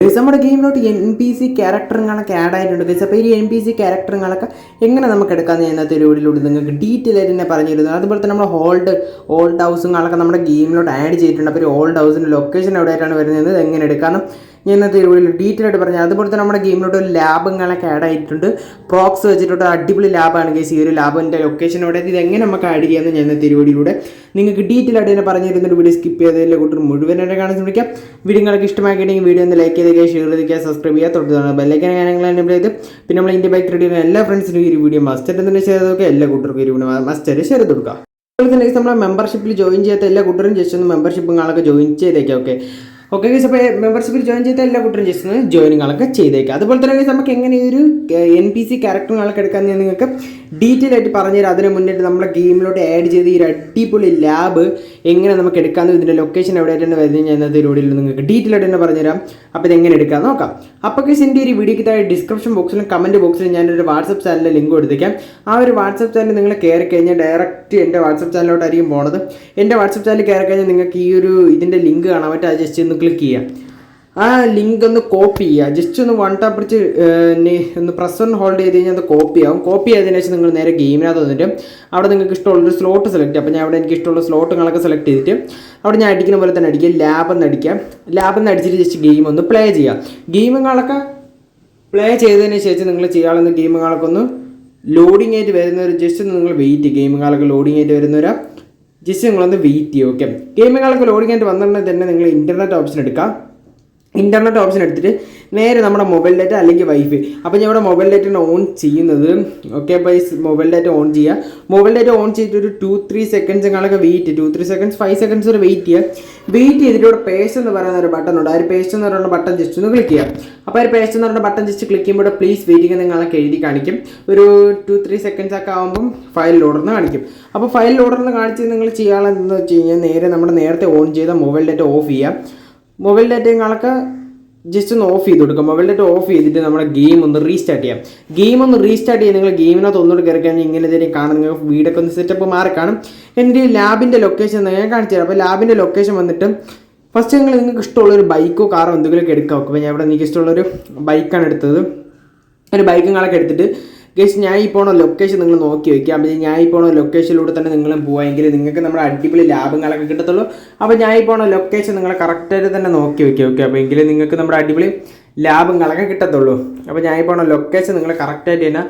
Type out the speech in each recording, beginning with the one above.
Guys നമ്മുടെ ഗെയിമിലോട്ട് N P C ക്യാരക്ടറുകളൊക്കെ ആഡ് ആയിട്ടുണ്ട് ഗൈസ്. അപ്പോൾ ഈ എൻ പി സി ക്യാരക്ടറുകളൊക്കെ എങ്ങനെ നമുക്ക് എടുക്കാമെന്ന് ഇന്നത്തെ വീഡിയോയിലൂടെ നിങ്ങൾക്ക് ഡീറ്റെയിൽ ആയിട്ട് തന്നെ പറഞ്ഞിരുന്നു അതുപോലെ തന്നെ നമ്മൾ ഹോൾഡ് ഓൾഡ് ഹൗസുകളൊക്കെ നമ്മുടെ ഗെയിമിലോട്ട് ആഡ് ചെയ്തിട്ടുണ്ട്. അപ്പോൾ ഒരു ഓൾഡ് ഹൗസിന്റെ ലൊക്കേഷൻ എവിടെയായിട്ടാണ് വരുന്നത്? എങ്ങനെ എടുക്കാമെന്നും ഇന്നത്തെ ഒരു ഡീറ്റെയിൽ ആയിട്ട് പറഞ്ഞു അതുപോലെ തന്നെ നമ്മുടെ ഗെയിമിലോട്ട് ഒരു ലാബുകളൊക്കെ ആഡ് ആയിട്ടുണ്ട്. പ്രോക്സ് വെച്ചിട്ടുള്ള അടിപൊളി ലാബാണ് കേസ് ഈ ഒരു ലാബിന്റെ ലൊക്കേഷൻ എവിടെ ഇത് എങ്ങനെ നമുക്ക് ആഡ് ചെയ്യാമെന്ന് ഞാൻ വീഡിയോയിലൂടെ നിങ്ങൾക്ക് ഡീറ്റെയിൽ ആയിട്ട് തന്നെ പറഞ്ഞു തരുന്നൊരു വീഡിയോ സ്കിപ്പ് ചെയ്തതിലെ കൂട്ടർ മുഴുവനായിട്ട് കാണാൻ ശ്രമിക്കാം. വീഡിയോ നിങ്ങൾക്ക് ഇഷ്ടമാക്കിയിട്ടുണ്ടെങ്കിൽ വീഡിയോ ഒന്ന് ലൈക്ക് ചെയ്തേക്കുക ഷെയർ ചെയ്തേക്കുക സബ്സ്ക്രൈബ് ചെയ്യുക. തുടർന്ന് ബെല്ലൈക്കൻ കാര്യങ്ങൾ എന്റെ പിന്നെ നമ്മൾ ഇന്ത്യ ബൈക്ക് റെഡി എല്ലാ ഫ്രണ്ട്സിനും ഈ ഒരു വീഡിയോ മസ്റ്റ് തന്നെ ഷെയർ ചെയ്തൊക്കെ എല്ലാ കൂട്ടർക്കും ഈ വീഡിയോ മസ്റ്റ് ഷെയർ കൊടുക്കുക. അതുപോലെ തന്നെ നമ്മളെ മെമ്പർഷിപ്പിൽ ജോയിൻ ചെയ്യാത്ത എല്ലാ കൂട്ടരും ജസ്റ്റ് ഒന്ന് മെമ്പർഷിപ്പുകളൊക്കെ ജോയിൻ ചെയ്തേക്കാം. ഓക്കെ ഓക്കെ ഗൈസ് അപ്പോൾ മെമ്പർഷിപ്പിൽ ജോയിൻ ചെയ്ത എല്ലാ കൂട്ടരും ജസ്റ്റ് ജോയിനിങ്ങളൊക്കെ ചെയ്തേക്കാം. അതുപോലെ തന്നെ ഗൈസ് നമുക്ക് എങ്ങനെ ഒരു എൻ പി സി ക്യാരക്ടറുകളൊക്കെ എടുക്കാൻ ഞാൻ നിങ്ങൾക്ക് ഡീറ്റെയിൽ ആയിട്ട് പറഞ്ഞുതരാം. അതിന് മുന്നിട്ട് നമ്മുടെ ഗെയിമിലോട്ട് ആഡ് ചെയ്ത് ഈ ഒരു അടിപൊളി ലാബ് എങ്ങനെ നമുക്ക് എടുക്കാമെന്ന് ഇതിന്റെ ലൊക്കേഷൻ എവിടെയായിട്ടാണ് വരുന്നത് ഞാൻ ഇന്നത്തെ നിങ്ങൾക്ക് ഡീറ്റെയിൽ ആയിട്ട് തന്നെ പറഞ്ഞുതരാം. അപ്പോൾ ഇതെങ്ങനെ എടുക്കാം നോക്കാം. അപ്പോൾ ഗൈസ് എന്റെ ഒരു വീഡിയോക്ക് താഴെ ഡിസ്ക്രിപ്ഷൻ ബോക്സിലും കമന്റ് ബോക്സിലും ഞാനൊരു വാട്സപ്പ് ചാനലിൽ ലിങ്ക് കൊടുത്തേക്കാം. ആ ഒരു വാട്സപ്പ് ചാനൽ നിങ്ങൾ കയറി കഴിഞ്ഞാൽ ഡയറക്റ്റ് എന്റെ വാട്സപ്പ് ചാനലിലോട്ടായിരിക്കും പോണത്. എന്റെ വാട്സപ്പ് ചാനൽ കയറി കഴിഞ്ഞാൽ നിങ്ങൾക്ക് ഈ ഒരു ഇതിന്റെ ലിങ്ക് കാണാൻ പറ്റും. അത് ജസ്റ്റ് ഒന്ന് ക്ലിക്ക് ചെയ്യുക ആ ലിങ്ക് ഒന്ന് കോപ്പി ചെയ്യുക. ജസ്റ്റ് ഒന്ന് വൺ ടാപ്പ് പിടിച്ച് ഒന്ന് പ്രസ് ഒന്ന് ഹോൾഡ് ചെയ്ത് കഴിഞ്ഞാൽ അത് കോപ്പി ആവും. കോപ്പി ചെയ്തതിനു ശേഷം നിങ്ങൾ നേരെ ഗെയിമിനകത്ത് വന്നിട്ട് അവിടെ നിങ്ങൾക്ക് ഇഷ്ടമുള്ളൊരു സ്ലോട്ട് സെലക്ട് അപ്പോൾ ഞാൻ അവിടെ എനിക്ക് ഇഷ്ടമുള്ള സ്ലോട്ടുകളൊക്കെ സെലക്ട് ചെയ്തിട്ട് അവിടെ ഞാൻ അടിക്കുന്ന പോലെ തന്നെ അടിക്കുക ലാബ് എന്ന് അടിക്കുക ലാബ് എന്ന് അടിച്ചിട്ട് ജസ്റ്റ് ഗെയിം ഒന്ന് പ്ലേ ചെയ്യുക. ഗെയിമുകളൊക്കെ പ്ലേ ചെയ്തതിന് ശേഷം നിങ്ങൾ ചെയ്യാവുന്ന ഗെയിമുകളൊക്കെ ഒന്ന് ലോഡിംഗ് ആയിട്ട് വരുന്നവർ ജസ്റ്റ് നിങ്ങൾ വെയിറ്റ് ഗെയിമുകളൊക്കെ ലോഡിംഗ് ആയിട്ട് വരുന്നവരാ. ജസ്റ്റ് നിങ്ങളൊന്ന് വെയിറ്റ് ചെയ്യുക ഓക്കെ ഗെയിമുകളൊക്കെ ലോഡിങ്ങായിട്ട് വന്നിട്ടുണ്ടെങ്കിൽ തന്നെ നിങ്ങൾ ഇന്റർനെറ്റ് ഓപ്ഷൻ എടുക്കാം. ഇന്റർനെറ്റ് ഓപ്ഷൻ എടുത്തിട്ട് നേരെ നമ്മുടെ മൊബൈൽ ഡാറ്റ അല്ലെങ്കിൽ വൈഫൈ അപ്പോൾ ഞാൻ ഇവിടെ മൊബൈൽ ഡാറ്റ ഓൺ ചെയ്യുന്നത്. ഓക്കെ ബൈസ് മൊബൈൽ ഡാറ്റ ഓൺ ചെയ്യുക മൊബൈൽ ഡാറ്റ ഓൺ ചെയ്തിട്ട് ഒരു two three seconds കാണൊക്കെ wait two three seconds five seconds വരെ വെയിറ്റ് ചെയ്യുക വെയിറ്റ് ചെയ്തിട്ട് ഇവിടെ പേസ്റ്റ് എന്ന് പറയുന്ന ഒരു ബട്ടൺ ഉണ്ട്. ആ ഒരു പേസ്റ്റ് എന്ന് പറയുന്ന ബട്ടൺ ജസ്റ്റ് ഒന്ന് ക്ലിക്ക് ചെയ്യുക അപ്പോൾ ഒരു പേസ്റ്റ് എന്ന് പറയുന്ന ബട്ടൺ ജസ്റ്റ് ക്ലിക്ക് ചെയ്യുമ്പോൾ പ്ലീസ് വെയിറ്റിംഗ് നിങ്ങളൊക്കെ എഴുതി കാണിക്കും. ഒരു ടു ത്രീ സെക്കൻഡ്സ് ഒക്കെ ആകുമ്പം ഫയൽ ലോഡർന്ന് കാണിക്കും. അപ്പോൾ ഫയൽ ലോഡർന്ന് കാണിച്ച് നിങ്ങൾ ചെയ്യാനുള്ളതെന്ന് വെച്ച് കഴിഞ്ഞാൽ നേരെ നമ്മുടെ നേരത്തെ ഓൺ ചെയ്ത മൊബൈൽ ഡാറ്റ ഓഫ് ചെയ്യുക മൊബൈൽ ഡാറ്റകളൊക്കെ ജസ്റ്റ് ഒന്ന് ഓഫ് ചെയ്ത് കൊടുക്കുക മൊബൈൽ ഡാറ്റ ഓഫ് ചെയ്തിട്ട് നമ്മുടെ ഗെയിം ഒന്ന് റീസ്റ്റാർട്ട് ചെയ്യാം. ഗെയിം ഒന്ന് റീസ്റ്റാർട്ട് ചെയ്യാൻ നിങ്ങൾ ഗെയിമിനകത്ത് ഒന്നുകൂടി കയറി കഴിഞ്ഞാൽ ഇങ്ങനെ തന്നെ കാണാം. നിങ്ങൾക്ക് വീടൊക്കെ ഒന്ന് സെറ്റപ്പ് മാറി കാണും. എന്റെ ലാബിന്റെ ലൊക്കേഷൻ ഞാൻ കാണിച്ചു തരാം. അപ്പോൾ ലാബിന്റെ ലൊക്കേഷൻ വന്നിട്ട് ഫസ്റ്റ് നിങ്ങൾ നിങ്ങൾക്ക് ഇഷ്ടമുള്ള ഒരു ബൈക്കോ കാറോ എന്തെങ്കിലുമൊക്കെ എടുക്കാം അപ്പോൾ ഞാൻ ഇവിടെ എനിക്ക് ഇഷ്ടമുള്ളൊരു ബൈക്കാണ് എടുത്തത്. ഒരു ബൈക്കും കാളൊക്കെ എടുത്തിട്ട് ഗസ് ഞാൻ ഈ പോണ ലൊക്കേഷൻ നിങ്ങൾ നോക്കി വയ്ക്കുക അപ്പോൾ ഞാൻ ഈ പോണ ലൊക്കേഷനിലൂടെ തന്നെ നിങ്ങളും പോവാമെങ്കിൽ നിങ്ങൾക്ക് നമ്മുടെ അടിപൊളി ലാഭങ്ങളൊക്കെ കിട്ടത്തുള്ളൂ. അപ്പോൾ ഞാൻ ഈ പോണ ലൊക്കേഷൻ നിങ്ങൾ കറക്റ്റായിട്ട് തന്നെ നോക്കി വയ്ക്കുക ഓക്കെ അപ്പോൾ എങ്കിലും നിങ്ങൾക്ക് നമ്മുടെ അടിപൊളി ലാഭങ്ങളൊക്കെ കിട്ടത്തുള്ളൂ. അപ്പോൾ ഞാൻ പോണ ലൊക്കേഷൻ നിങ്ങൾ കറക്റ്റായിട്ട് തന്നെ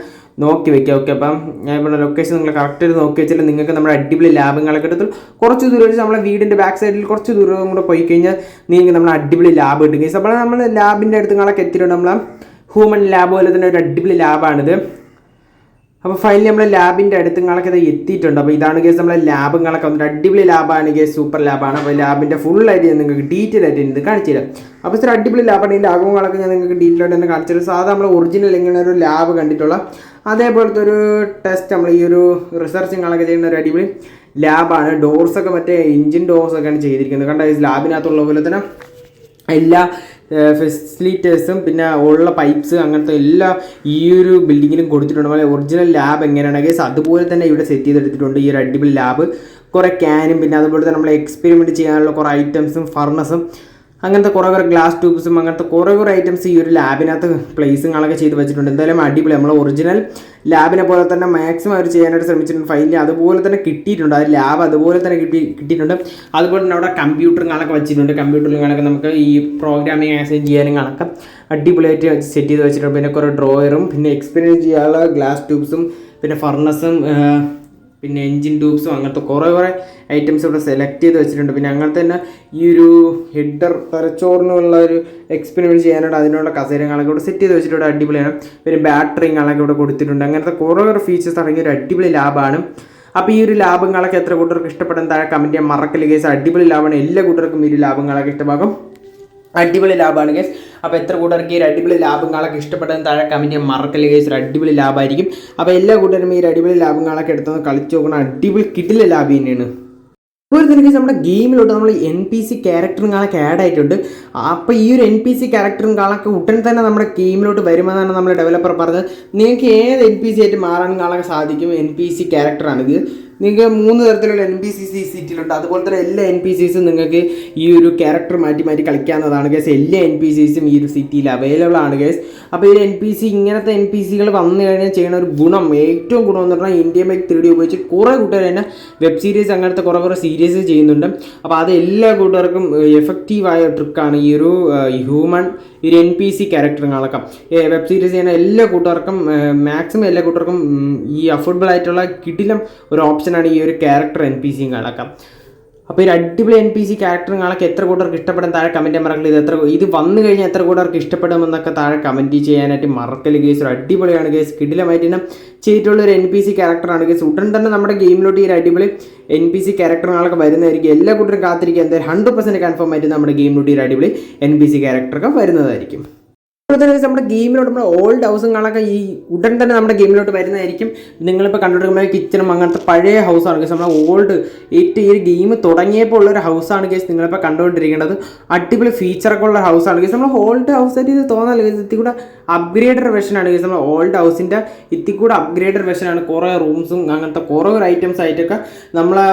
നോക്കി വെക്കുക ഓക്കെ അപ്പം ഞാൻ ഇപ്പോൾ ലൊക്കേഷൻ നിങ്ങൾ കറക്റ്റായിട്ട് നോക്കി വെച്ചാൽ നിങ്ങൾക്ക് നമ്മുടെ അടിപൊളി ലാഭങ്ങളൊക്കെ കിട്ടത്തുള്ളൂ. കുറച്ച് ദൂരം വെച്ച് നമ്മളെ വീടിന്റെ ബാക്ക് സൈഡിൽ കുറച്ച് ദൂരം കൂടെ പോയി കഴിഞ്ഞാൽ നിങ്ങൾക്ക് നമ്മുടെ അടിപൊളി ലാഭം കിട്ടും അപ്പോൾ നമ്മൾ ലാബിന്റെ അടുത്ത് നിങ്ങളൊക്കെ എത്തിയിട്ടുണ്ട് നമ്മളെ ഹ്യൂമൻ ലാബ് പോലെ തന്നെ ഒരു അടിപൊളി ലാബാണിത് അപ്പോൾ ഫൈനലി നമ്മുടെ ലാബിന്റെ അടുത്ത് നിങ്ങളൊക്കെ ഇത് എത്തിയിട്ടുണ്ട്. അപ്പോൾ ഇതാണ് കേസ് നമ്മളെ ലാബുകളൊക്കെ വന്നിട്ട് അടിപൊളി ലാബാണ് കേസ് സൂപ്പർ ലാബാണ്. അപ്പോൾ ലാബിന്റെ ഫുൾ ആയിട്ട് ഞാൻ നിങ്ങൾക്ക് ഡീറ്റെയിൽ ആയിട്ട് ഇത് കാണിച്ചു തരാം. അപ്പോൾ ഇത്ര അടിപൊളി ലാബാണ്. ഇതിന്റെ അകങ്ങളൊക്കെ ഞാൻ നിങ്ങൾക്ക് ഡീറ്റെയിൽ ആയിട്ട് തന്നെ കാണിച്ചു തരാം. സാധാരണ നമ്മൾ ഒറിജിനൽ ഇങ്ങനെ ഒരു ലാബ് കണ്ടിട്ടുള്ള അതേപോലത്തെ ഒരു ടെസ്റ്റ് നമ്മൾ ഈ ഒരു റിസർച്ചിങ്ങളൊക്കെ ചെയ്യുന്ന ഒരു അടിപൊളി ലാബാണ്. ഡോർസൊക്കെ മറ്റേ എഞ്ചിൻ ഡോർസൊക്കെയാണ് ചെയ്തിരിക്കുന്നത്. കണ്ട ലാബിനകത്തുള്ള പോലെ തന്നെ എല്ലാ ഫെസിലിറ്റേഴ്സും പിന്നെ ഉള്ള പൈപ്പ്സ് അങ്ങനത്തെ എല്ലാ ഈ ഒരു ബിൽഡിങ്ങിലും കൊടുത്തിട്ടുണ്ട്. അതുപോലെ ഒറിജിനൽ ലാബ് എങ്ങനെയാണ്? കേസ് അതുപോലെ തന്നെ ഇവിടെ സെറ്റ് ചെയ്തെടുത്തിട്ടുണ്ട് ഈ ഒരു അടിപൊളി ലാബ് കുറേ ക്യാനും പിന്നെ അതുപോലെ തന്നെ നമ്മൾ എക്സ്പെരിമെന്റ് ചെയ്യാനുള്ള കുറേ ഐറ്റംസും ഫർണസും അങ്ങനത്തെ കുറേ കുറേ ഗ്ലാസ് ട്യൂബ്സും അങ്ങനത്തെ കുറേ കുറേ ഐറ്റംസ് ഈ ഒരു ലാബിനകത്ത് പ്ലേസിങ്ങളൊക്കെ ചെയ്ത് വെച്ചിട്ടുണ്ട്. എന്തായാലും അടിപൊളി. നമ്മൾ ഒറിജിനൽ ലാബിനെ പോലെ തന്നെ മാക്സിമം അവർ ചെയ്യാനായിട്ട് ശ്രമിച്ചിട്ടുണ്ട്. ഫൈനലി അതുപോലെ തന്നെ കിട്ടിയിട്ടുണ്ട്. ആ ലാബ് അതുപോലെ തന്നെ കിട്ടി കിട്ടിയിട്ടുണ്ട്. അതുപോലെ തന്നെ അവിടെ കമ്പ്യൂട്ടറുകളൊക്കെ വെച്ചിട്ടുണ്ട്. കമ്പ്യൂട്ടറുകളൊക്കെ നമുക്ക് ഈ പ്രോഗ്രാമിംഗ് ചെയ്യാനും കാണൊക്കെ അടിപൊളിയായിട്ട് സെറ്റ് ചെയ്ത് വെച്ചിട്ടുണ്ട്. പിന്നെ കുറേ ഡ്രോയറും പിന്നെ എക്സ്പീരിയൻസ് ചെയ്യാനുള്ള ഗ്ലാസ് ട്യൂബ്സും പിന്നെ ഫർണസും പിന്നെ എൻജിൻ ട്യൂബ്സും അങ്ങനത്തെ കുറേ കുറേ ഐറ്റംസ് ഇവിടെ സെലക്ട് ചെയ്ത് വെച്ചിട്ടുണ്ട്. പിന്നെ അങ്ങനെ തന്നെ ഈ ഒരു ഹെഡർ തലച്ചോറിനുള്ള ഒരു എക്സ്പെരിമെന്റ് ചെയ്യാനായിട്ട് അതിനുള്ള കസേരങ്ങളൊക്കെ ഇവിടെ സെറ്റ് ചെയ്ത് വെച്ചിട്ടുണ്ട്. അടിപൊളിയാണ്. പിന്നെ ബാറ്ററിങ്ങളൊക്കെ ഇവിടെ കൊടുത്തിട്ടുണ്ട്. അങ്ങനത്തെ കുറേ കുറേ ഫീച്ചേഴ്സ് അടങ്ങിയ ഒരു അടിപൊളി ലാബാണ് അപ്പോൾ ഈ ഒരു ലാഭങ്ങളൊക്കെ എത്ര കൂട്ടർക്ക് ഇഷ്ടപ്പെടുന്ന താഴെ കമന്റ് ചെയ്യാൻ മറക്കൽ കേസ് അടിപൊളി ലാഭമാണ് എല്ലാ കൂട്ടർക്കും ഈ ഒരു ലാഭങ്ങളൊക്കെ ഇഷ്ടമാകും. അടിപൊളി ലാഭമാണ് കേസ് അപ്പോൾ എത്ര കൂട്ടർക്ക് ഈ അടിപൊളി ലാഭങ്ങളൊക്കെ ഇഷ്ടപ്പെട്ടതെന്ന് താഴെ കമന്റ് ചെയ്യാൻ മറക്കൽ കേസ് അടിപൊളി ലാഭമായിരിക്കും. അപ്പോൾ എല്ലാ കൂട്ടരും ഈ അടിപൊളി ലാഭങ്ങളൊക്കെ എടുത്തൊന്ന് കളിച്ച് നോക്കണം. അടിപൊളി കിട്ടില്ല ലാഭം തന്നെയാണ്. അതുപോലെ തന്നെ നമ്മുടെ ഗെയിമിലോട്ട് നമ്മൾ എൻ പി സി ക്യാരക്ടറും ക്യാരക്ടറുകളൊക്കെ ആഡ് ആയിട്ടുണ്ട്. അപ്പോൾ ഈ ഒരു എൻ പി സി ക്യാരക്ടറും ക്യാരക്ടറുകളൊക്കെ ഉടൻ തന്നെ നമ്മുടെ ഗെയിമിലോട്ട് വരുമെന്നാണ് നമ്മുടെ ഡെവലപ്പർ പറഞ്ഞത്. നിങ്ങൾക്ക് ഏത് എൻ പി സി ആയിട്ട് മാറാനും കാളൊക്കെ സാധിക്കും? എൻ പി സി ക്യാരക്ടറാണിത് നിങ്ങൾക്ക് മൂന്ന് തരത്തിലുള്ള എൻ പി സി സി സീറ്റിലുണ്ട് അതുപോലെ തന്നെ എല്ലാ എൻ പി സിസും നിങ്ങൾക്ക് ഈ ഒരു ക്യാരക്ടർ മാറ്റി മാറ്റി കളിക്കാവുന്നതാണ് കേസ് എല്ലാ എൻ പി സിസും ഈ ഒരു സിറ്റിയിൽ അവൈലബിൾ ആണ് കേസ് അപ്പോൾ ഈ എൻ പി സി ഇങ്ങനത്തെ എൻ പി സികൾ വന്നു കഴിഞ്ഞാൽ ചെയ്യുന്ന ഒരു ഗുണം ഏറ്റവും ഗുണം എന്ന് പറഞ്ഞാൽ ഇന്ത്യ മേക്ക് ത്രീ ഡി ഉപയോഗിച്ച് കുറേ കൂട്ടുകാർ തന്നെ വെബ് സീരീസ് അങ്ങനത്തെ കുറേ കുറേ സീരീസ് ചെയ്യുന്നുണ്ട്. അപ്പോൾ അത് എല്ലാ കൂട്ടുകാർക്കും എഫക്റ്റീവായ ട്രിക്കാണ് ഈ ഒരു ഹ്യൂമൻ ഈ ഒരു എൻ പി സി ക്യാരക്ടറിനടക്കം വെബ് സീരീസ് ചെയ്യുന്ന എല്ലാ കൂട്ടുകാർക്കും മാക്സിമം എല്ലാ കൂട്ടുകാർക്കും ഈ അഫോർഡബിൾ ആയിട്ടുള്ള കിടിലം ഒരു ഓപ്ഷനാണ് ഈ ഒരു ക്യാരക്ടർ എൻ പി സിയും സിങ്ങളൊക്കെ അപ്പോൾ ഒരു അടിപൊളി എൻ പി സി ക്യാരക്ടറുകളൊക്കെ എത്ര കൂട്ടർക്ക് ഇഷ്ടപ്പെടാൻ താഴെ കമന്റ് മറക്കില്ല ഇത് എത്ര ഇത് വന്നു കഴിഞ്ഞാൽ എത്ര കൂട്ടർക്ക് ഇഷ്ടപ്പെടുമെന്നൊക്കെ താഴെ കമന്റ് ചെയ്യാനായിട്ട് മറക്കൽ കേസ് ഒരു അടിപൊളിയാണ് കേസ് കിടിലമായിട്ട് തന്നെ ചെയ്തിട്ടുള്ള ഒരു എൻ പി സി ക്യാരക്ടറാണ് കേസ് ഉടൻ തന്നെ നമ്മുടെ ഗെയിമിലോട്ട് ഈ ഒരു അടിപൊളി എൻ പി സി ക്യാരക്ടറുകളൊക്കെ വരുന്നതായിരിക്കും. എല്ലാ കൂട്ടരും കാത്തിരിക്കുക. എന്തായാലും ഹൺഡ്രഡ് പെർസെന്റ് കൺഫേം ആയിട്ട് നമ്മുടെ ഗെയിമിലോട്ട് ഈ ഒരു അടിപൊളി എൻ പി സി ക്യാരക്ടറൊക്കെ വരുന്നതായിരിക്കും. അതുപോലെ തന്നെ നമ്മുടെ ഗെയിമിലോട്ട് നമ്മുടെ ഓൾഡ് ഹൗസുകളൊക്കെ ഈ ഉടൻ തന്നെ നമ്മുടെ ഗെയിമിലോട്ട് വരുന്നതായിരിക്കും. നിങ്ങളിപ്പോൾ കണ്ടുകൊണ്ടിരിക്കുന്ന കിച്ചണും അങ്ങനത്തെ പഴയ ഹൗസാണ് കേസ് നമ്മുടെ ഓൾഡ് എയ്റ്റ് ഈ ഗെയിം തുടങ്ങിയപ്പോൾ ഉള്ള ഒരു ഹൗസാണ് കേസ് നിങ്ങളിപ്പോൾ കണ്ടുകൊണ്ടിരിക്കുന്നത് അടിപൊളി ഫീച്ചറൊക്കെ ഉള്ള ഹൗസാണ് കേസ് നമ്മൾ ഓൾഡ് ഹൗസ് ആയിട്ട് ഇത് തോന്നാൻ കേസ് ഇത്തി കൂടെ അപ്ഗ്രേഡഡ് വെർഷനാണ് കേസ് നമ്മൾ ഓൾഡ് ഹൗസിന്റെ ഇത്തി കൂടെ അപ്ഗ്രേഡഡ് വെർഷനാണ് കുറേ റൂംസും അങ്ങനത്തെ കുറേ ഒരു ഐറ്റംസ് ആയിട്ടൊക്കെ നമ്മളെ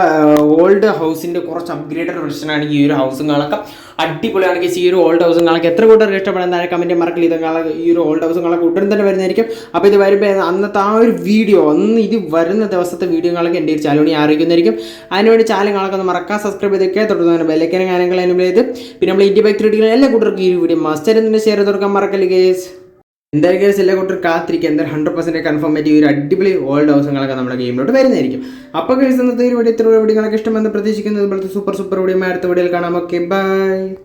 ഓൾഡ് ഹൗസിന്റെ കുറച്ച് അപ്ഗ്രേഡഡ് വെർഷനാണ് ഈ ഒരു ഹൗസുകളൊക്കെ അടിപൊളിയാണ് ഈ ഒരു ഓൾഡ് ഹൗസും കാണാൻ എത്ര കൂട്ടർക്ക് ഇഷ്ടപ്പെടുന്ന താഴെ കമന്റ് മറക്കില്ല കാണാൻ ഈ ഒരു ഓൾഡ് ഹൗസും കാണാൻ ഉടൻ തന്നെ വരുന്നതായിരിക്കും. അപ്പോൾ ഇത് വരുമ്പോൾ അന്നത്തെ ആ ഒരു വീഡിയോ അന്ന് ഇത് വരുന്ന ദിവസത്തെ വീഡിയോ കാണാൻ എന്റെ ഒരു ചാലോണി അറിയിക്കുന്നതായിരിക്കും. അതിനുവേണ്ടി ചാനൽ ഒന്ന് മറക്കാൻ സബ്സ്ക്രൈബ് ചെയ്തൊക്കെ തുടർന്ന് ബെല്ലൈക്കനും കാര്യങ്ങൾ ചെയ്ത് പിന്നെ നമ്മൾ ഇന്ത്യ ബൈക്ക് ത്രീ എല്ലാ കൂട്ടർക്കും ഈ വീഡിയോ മസ്റ്റർ എന്നിട്ട് ഷെയർ ചെയ്ത് കൊടുക്കാൻ മറക്കല്ലേ കേസ് എന്തായാലും കേസ് എല്ലാ കൂട്ടർ കാത്തിരിക്കുക. എന്തായാലും ഹൺഡ്രഡ് പെർസെന്റ് കൺഫേം ആയിട്ട് ഈ ഒരു അടിപൊളി ഓൾഡ് ദിവസങ്ങളൊക്കെ നമ്മുടെ ഗെയിമിലോട്ട് വരുന്നതായിരിക്കും. അപ്പോൾ കേസ് ഇന്നത്തെ ഒരു വീഡിയോ ഇത്ര വീഡിയോ വീഡിയോകളൊക്കെ ഇഷ്ടമെന്ന് പ്രതീക്ഷിക്കുന്നത് ഇപ്പോഴത്തെ സൂപ്പർ സൂപ്പർ വീഡിയോ അടുത്ത വീഡിയോയിൽ കാണാം. Okay bye